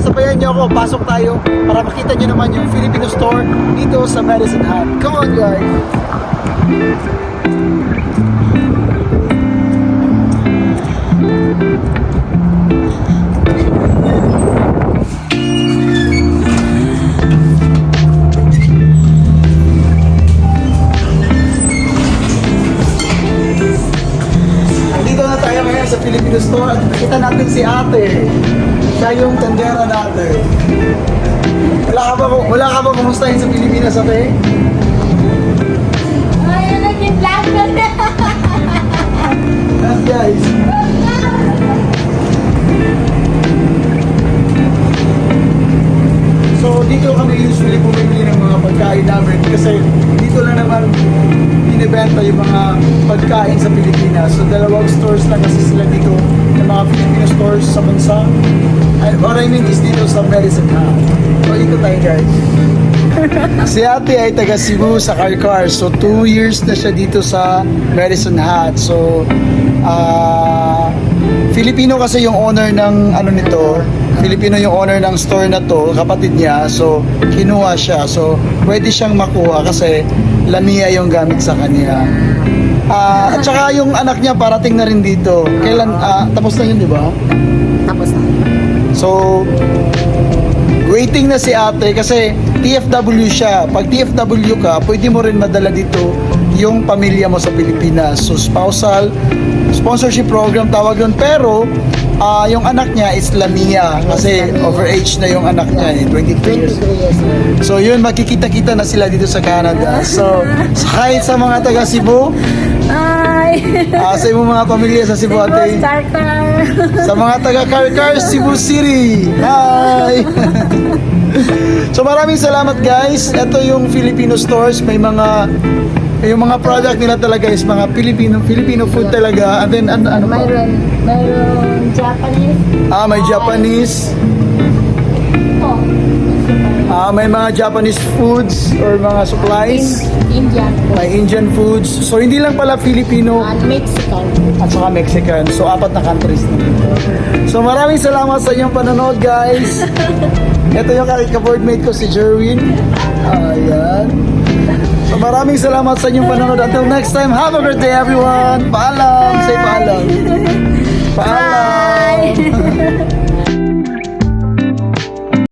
sabayan niyo ako, pasok tayo para makita niyo naman yung Filipino store dito sa Medicine Hat. Come on guys! Filipino store at nakita natin si ate. Siya yung tendera natin. Wala ka ba, wala ka ba kumustahin sa Pilipinas ate? Ay, naging vlogger na. Yes guys. So dito kami usually bumibili ng mga pagkain namin kasi dito lang naman binibenta yung mga pagkain sa Pilipinas. So dalawang stores lang kasi sila dito ng mga Filipino stores sa bansa. And what I mean is dito sa Medicine Hat. So ikot tayo guys. Si ate ay taga Cebu sa Karkar. So, two years na siya dito sa Medicine Hat. So, ah Filipino kasi yung owner ng ano nito. Filipino yung owner ng store na to, kapatid niya. So, kinuha siya. So, pwede siyang makuha kasi lamia yung gamit sa kanya. Ah, at saka yung anak niya parating na rin dito. Kailan, ah, tapos na yun, di ba? Tapos na. So, waiting na si ate kasi TFW siya. Pag TFW ka, pwede mo rin madala dito yung pamilya mo sa Pilipinas. So, spousal sponsorship program tawag yun. Pero, ah, yung anak niya is Lamia kasi overage na yung anak niya, eh, 22 years. 22 years old. So, yun, makikita-kita na sila dito sa Canada. So, hi sa mga taga Cebu. Ay! Ah, sa imong mga pamilya sa Cebu, ate. starter! Sa mga taga Karkar, Cebu City. Hi! so maraming salamat guys. Ito yung Filipino stores. May mga yung mga product nila talaga is mga Filipino Filipino food talaga. And then ano, ano pa? Mayroon, mayroon Japanese. Ah, may Japanese. Oh, Ah, may mga Japanese foods or mga supplies. Indian. May Indian foods. So hindi lang pala Filipino And Mexican. at saka Mexican. So, apat na countries na dito. So, maraming salamat sa inyong panonood, guys. Ito yung ka-boardmate ko, si Jerwin. Ayan. So, maraming salamat sa inyong panonood. Until next time, have a great day, everyone. Paalam. Say paalam.